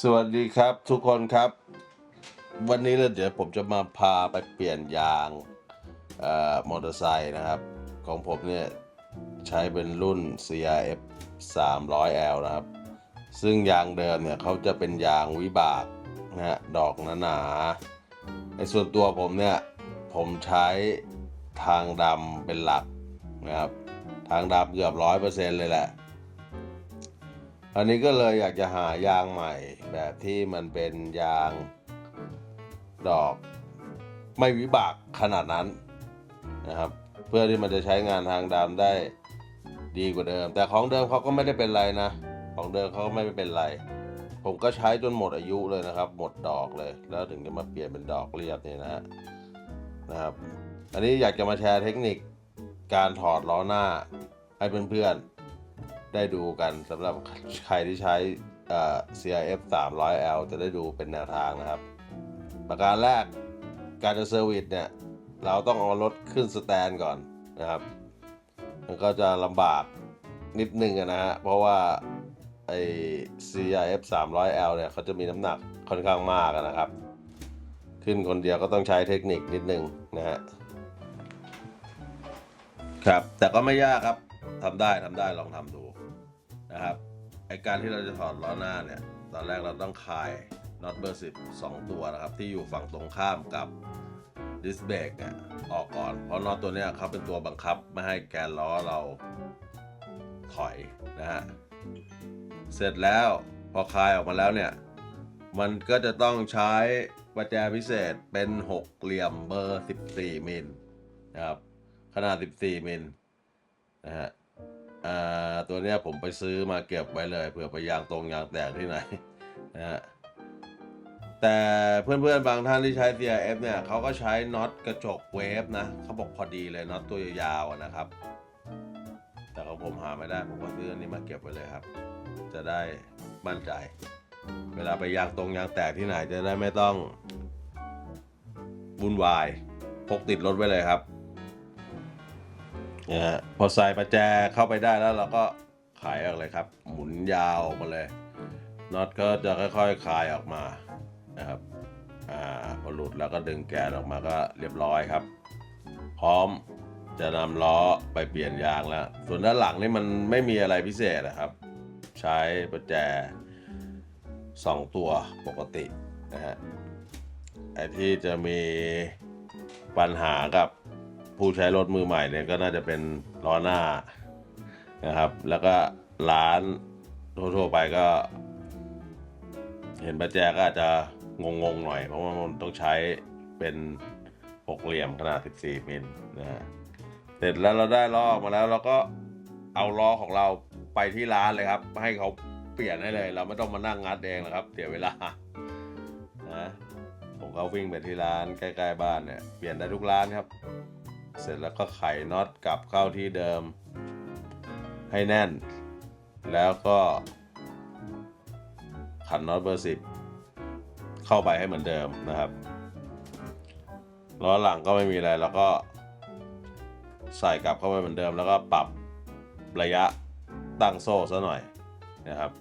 สวัสดีครับทุกคนครับ วันนี้เราเดี๋ยวผมจะมาพาไปเปลี่ยนยางอ่อมอเตอร์ไซค์นะครับ ของผมเนี่ยใช้เป็นรุ่น CRF 300L นะครับ ซึ่งยางเดิมเนี่ยเขาจะเป็นยางวิบากนะฮะดอกหนาๆในส่วนตัวผมเนี่ย ผมใช้ทางดำเป็นหลักนะครับ ทางดำเกือบร้อยเปอร์เซ็นต์เลยแหละ อันนี้ก็เลยอยากจะหายางใหม่ แบบที่มันเป็นยางดอกไม่วิบากขนาดนั้นนะครับ เพื่อที่มันจะใช้งานทางดำได้ดีกว่าเดิม แต่ของเดิมเขาก็ไม่ได้เป็นไรนะ ของเดิมเขาก็ไม่เป็นไร ผมก็ใช้จนหมดอายุเลยนะครับ หมดดอกเลย แล้วถึงจะมาเปลี่ยนเป็นดอกเรียบนี่นะฮะนะครับ อันนี้อยากจะมาแชร์เทคนิคการถอดล้อหน้าให้เพื่อนๆ ได้ดูกันสำหรับใครที่ใช้ CRF 300L จะได้ดูเป็นแนวทางนะครับ ประการแรกการจะเซอร์วิสเนี่ย เราต้องเอารถขึ้นสแตนก่อนนะครับ มันก็จะลำบากนิดนึงนะฮะเพราะว่าไอ้ CRF 300L เนี่ยเขาจะมีน้ำหนักค่อนข้างมากนะครับ ขึ้นคนเดียวก็ต้องใช้เทคนิคนิดนึงนะฮะครับ แต่ก็ไม่ยากครับทำได้ทำได้ลองทำดู นะครับไอการที่เราจะถอดล้อหน้าเนี่ย ตอนแรกเราต้องคลายน็อตเบอร์สิบสองตัวนะครับ ที่อยู่ฝั่งตรงข้ามกับดิสเบรกเนี่ยออกก่อน เพราะน็อตตัวเนี้ยเขาเป็นตัวบังคับไม่ให้แกนล้อเราถอยนะฮะ เสร็จแล้วพอคลายออกมาแล้วเนี่ย มันก็จะต้องใช้ประแจพิเศษเป็นหกเหลี่ยมเบอร์ 14 มิลนะครับ ขนาด 14 มิลนะฮะ อ่าตัวเนี้ยผมไปซื้อมาเก็บไว้เลยเผื่อไปยางตรงยางแตกที่ไหนนะฮะแต่เพื่อนๆบางท่านที่ใช้ CRF เนี่ยเขาก็ใช้น็อตกระจกเวฟนะเขาบอกพอดีเลยน็อตตัวยาวๆนะครับ แต่ของผมหาไม่ได้ผมก็ซื้ออันนี้มาเก็บไว้เลยครับ จะได้มั่นใจ เวลาไปยางตรงยางแตกที่ไหนจะได้ไม่ต้องวุ่นวายพกติดรถไว้เลยครับ นะฮะพอใส่ประแจเข้าไปได้แล้วเราก็ขายออกเลยครับ หมุนยาวออกมาเลยน็อตก็จะค่อยๆคลายออกมานะครับอ่าพอหลุดแล้วก็ดึงแกนออกมาก็เรียบร้อยครับ พร้อมจะนำล้อไปเปลี่ยนยางแล้ว ส่วนด้านหลังนี่มันไม่มีอะไรพิเศษนะครับ ใช้ประแจสองตัวปกตินะฮะไอที่จะมีปัญหากับ ผู้ใช้รถมือใหม่เนี่ยก็น่าจะเป็นล้อหน้านะครับ แล้วก็ร้านทั่วๆไปก็ เห็นประแจก็อาจจะงงๆหน่อย เพราะว่ามันต้องใช้เป็นหกเหลี่ยมขนาด 14 มิลนะฮะเสร็จแล้วเราได้ล้อออกมาแล้วเราก็เอาล้อของเราไปที่ร้านเลยครับ ให้เขาเปลี่ยนให้เลย เราไม่ต้องมานั่งงัดเองนะครับเสียเวลานะผมก็วิ่งไปที่ร้านใกล้ ๆ บ้านเนี่ยเปลี่ยนได้ทุกร้านครับ เสร็จแล้วก็ไขน็อตกลับเข้าที่เดิม ให้แน่น แล้วก็ขันน็อตเบอร์สิบเข้าไปให้เหมือนเดิมนะครับล้อหลังก็ไม่มีอะไรแล้วก็ใส่กลับเข้าไปเหมือนเดิม แล้วก็ปรับระยะตั้งโซ่ซะหน่อยนะครับ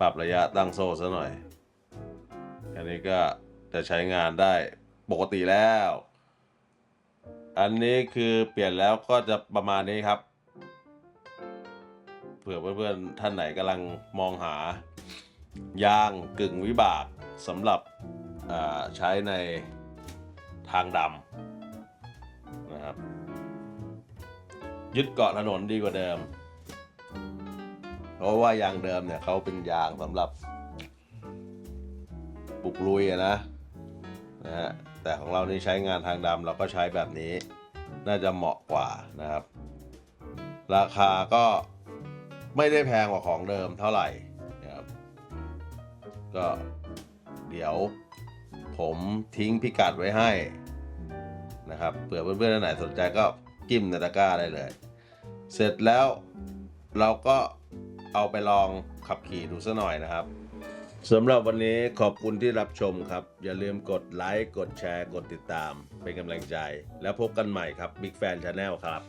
ปรับระยะตั้งโซ่ซะหน่อย อันนี้ก็จะใช้งานได้ปกติแล้ว อันนี้คือเปลี่ยนแล้วก็จะประมาณนี้ครับ เผื่อเพื่อนๆท่านไหนกำลังมองหายางกึ่งวิบากสำหรับใช้ในทางดำนะครับ ยึดเกาะถนนดีกว่าเดิม เพราะว่ายางเดิมเนี่ยเขาเป็นยางสำหรับ ปลุกลุยอะนะนะฮะ แต่ของเรานี่ใช้งานทางดำเราก็ใช้แบบนี้ น่าจะเหมาะกว่านะครับ ราคาก็ไม่ได้แพงกว่าของเดิมเท่าไหร่นะครับ ก็เดี๋ยวผมทิ้งพิกัดไว้ให้นะครับเผื่อเพื่อนๆท่านไหนสนใจก็จิ้มในตะกร้าได้เลย เสร็จแล้วเราก็เอาไปลองขับขี่ดูซะหน่อยนะครับ สำหรับวันนี้ขอบคุณที่รับชมครับ อย่าลืมกดไลค์ กดแชร์ กดติดตาม เป็นกำลังใจ แล้วพบกันใหม่ครับ Big Fan Channel ครับ